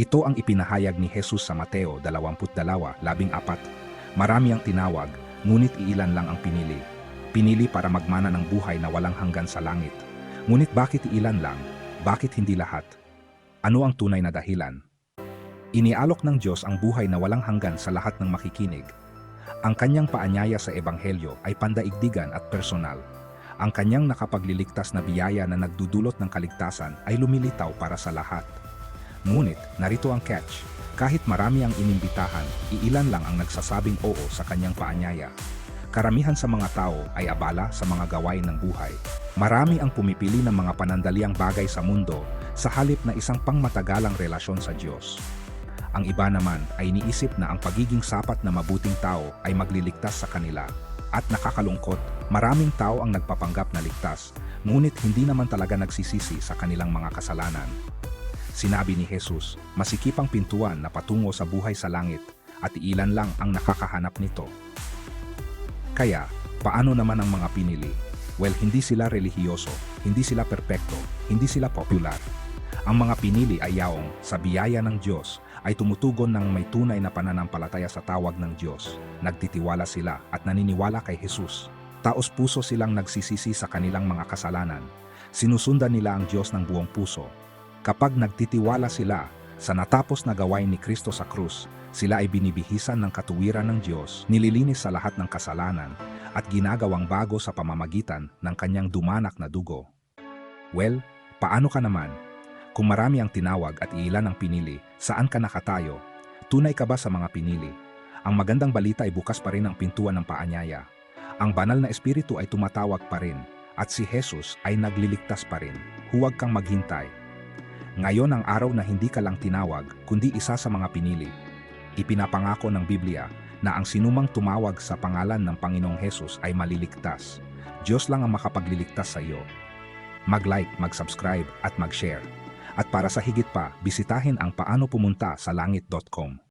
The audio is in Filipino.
Ito ang ipinahayag ni Jesus sa Mateo 22:14. Marami ang tinawag, ngunit iilan lang ang pinili. Pinili para magmana ng buhay na walang hanggan sa langit. Ngunit bakit iilan lang? Bakit hindi lahat? Ano ang tunay na dahilan? Inialok ng Diyos ang buhay na walang hanggan sa lahat ng makikinig. Ang kanyang paanyaya sa Ebanghelyo ay pandaigdigan at personal. Ang kanyang nakapagliligtas na biyaya na nagdudulot ng kaligtasan ay lumilitaw para sa lahat. Ngunit, narito ang catch. Kahit marami ang inimbitahan, iilan lang ang nagsasabing oo sa kanyang paanyaya. Karamihan sa mga tao ay abala sa mga gawain ng buhay. Marami ang pumipili ng mga panandaliang bagay sa mundo sa halip na isang pangmatagalang relasyon sa Diyos. Ang iba naman ay iniisip na ang pagiging sapat na mabuting tao ay magliligtas sa kanila. At nakakalungkot, maraming tao ang nagpapanggap na ligtas, ngunit hindi naman talaga nagsisisi sa kanilang mga kasalanan. Sinabi ni Jesus, masikipang pintuan na patungo sa buhay sa langit at ilan lang ang nakakahanap nito. Kaya, paano naman ang mga pinili? Well, hindi sila relihiyoso, hindi sila perpekto, hindi sila popular. Ang mga pinili ay yaong, sa biyaya ng Diyos, ay tumutugon ng may tunay na pananampalataya sa tawag ng Diyos. Nagtitiwala sila at naniniwala kay Jesus. Taos puso silang nagsisisi sa kanilang mga kasalanan. Sinusundan nila ang Diyos ng buong puso. Kapag nagtitiwala sila sa natapos na gawain ni Kristo sa krus, sila ay binibihisan ng katuwiran ng Diyos, nililinis sa lahat ng kasalanan, at ginagawang bago sa pamamagitan ng kanyang dumanak na dugo. Well, paano ka naman? Kung marami ang tinawag at ilan ang pinili, saan ka nakatayo? Tunay ka ba sa mga pinili? Ang magandang balita ay bukas pa rin ang pintuan ng paanyaya. Ang banal na espiritu ay tumatawag pa rin, at si Jesus ay nagliligtas pa rin. Huwag kang maghintay. Ngayon ang araw na hindi ka lang tinawag, kundi isa sa mga pinili. Ipinapangako ng Biblia na ang sinumang tumawag sa pangalan ng Panginoong Hesus ay maliligtas. Diyos lang ang makapagliligtas sa iyo. Mag-like, mag-subscribe at mag-share. At para sa higit pa, bisitahin ang paano pumunta sa langit.com.